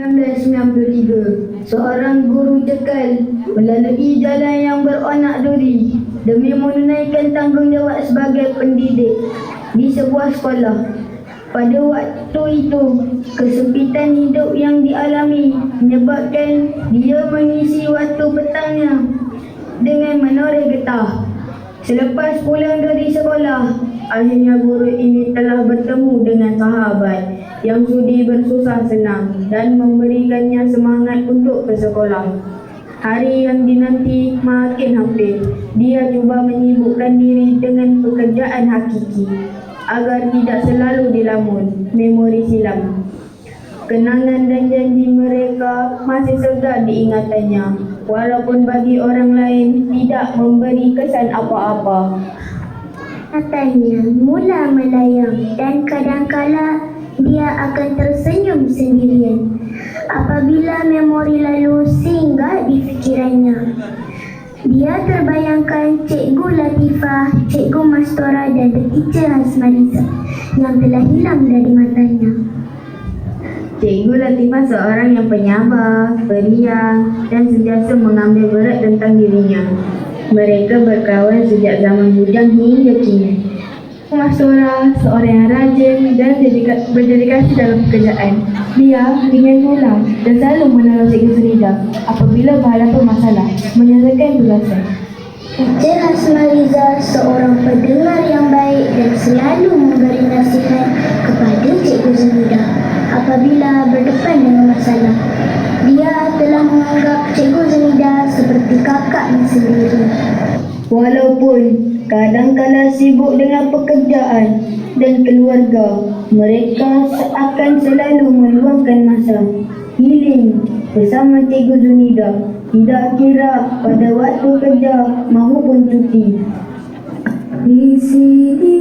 1993, seorang guru cekal melalui jalan yang beronak duri demi menunaikan tanggungjawab sebagai pendidik di sebuah sekolah. Pada waktu itu, kesempitan hidup yang dialami menyebabkan dia mengisi waktu petangnya dengan menoreh getah. Selepas pulang dari sekolah, akhirnya guru ini telah bertemu dengan sahabat yang sudi bersusah senang dan memberikannya semangat untuk ke sekolah. Hari yang dinanti makin hampir. Dia cuba menyibukkan diri dengan pekerjaan hakiki agar tidak selalu dilamun memori silam. Kenangan dan janji mereka masih segar diingatannya walaupun bagi orang lain tidak memberi kesan apa-apa. Matanya mula melayang dan kadangkala dia akan tersenyum sendirian apabila memori lalu singgah di fikirannya. Dia terbayangkan Cikgu Latifah, Cikgu Mastora dan Teacher Hasmaliza yang telah hilang dari matanya. Cikgu Latifah seorang yang penyabar, periang dan sentiasa mengambil berat tentang dirinya. Mereka berkawan sejak zaman bujang hingga kini. Masora, seorang yang rajin dan dedika- berdedikasi dalam pekerjaan. Dia ringan tulang dan selalu menolong Cikgu Sunida apabila berhadapan masalah, menyelesaikan tugasnya. Teacher Hasmaliza seorang pendengar yang baik dan selalu memberi nasihat kepada Cikgu Zunida apabila berdepan dengan masalah. Dia telah menganggap Cikgu Seperti kakaknya sendiri. Walaupun kadang-kala sibuk dengan pekerjaan dan keluarga, mereka akan selalu meluangkan masa healing bersama Cikgu Zunida. Tidak kira pada waktu kerja maupun cuti. Di sini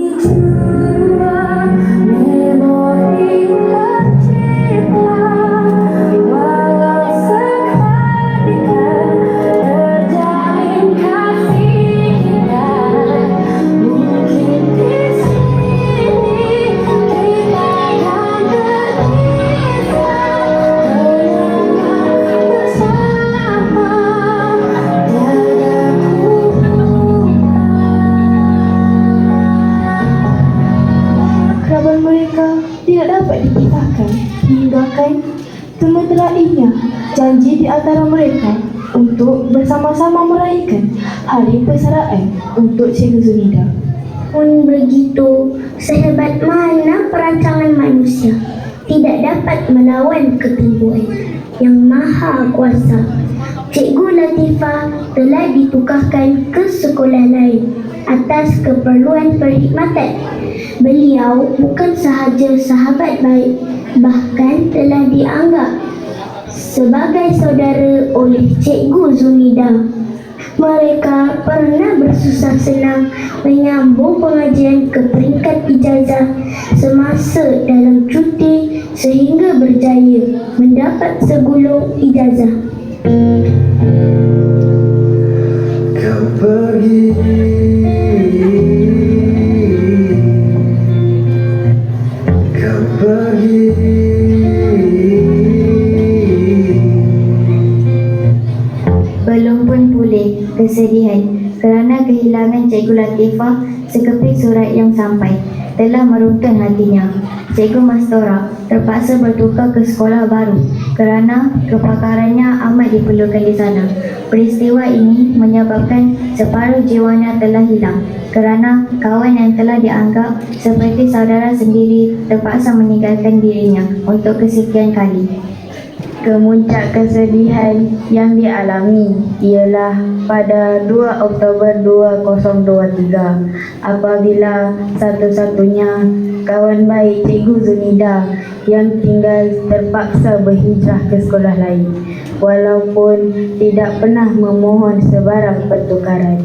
sementara inya janji di antara mereka untuk bersama-sama meraihkan hari persaraan untuk Cikgu Zunida. Pun begitu, sehebat mana perancangan manusia tidak dapat melawan ketentuan yang maha kuasa. Cikgu Latifah telah ditukarkan ke sekolah lain atas keperluan perkhidmatan. Beliau bukan sahaja sahabat baik, bahkan telah dianggap sebagai saudara oleh Cikgu Zunida. Mereka pernah bersusah senang menyambung pengajian ke peringkat ijazah semasa dalam cuti sehingga berjaya mendapat segulung ijazah. Kau pergi Belum pun pulih kesedihan kerana kehilangan Cikgu Latifah sekeping surat yang sampai telah meruntun hatinya. Cikgu Mastora terpaksa bertukar ke sekolah baru kerana kepakarannya amat diperlukan di sana. Peristiwa ini menyebabkan separuh jiwanya telah hilang kerana kawan yang telah dianggap seperti saudara sendiri terpaksa meninggalkan dirinya untuk kesekian kali. Kemuncak kesedihan yang dialami ialah pada 2 Oktober 2023 apabila satu-satunya kawan baik Cikgu Zunida yang tinggal terpaksa berhijrah ke sekolah lain walaupun tidak pernah memohon sebarang pertukaran.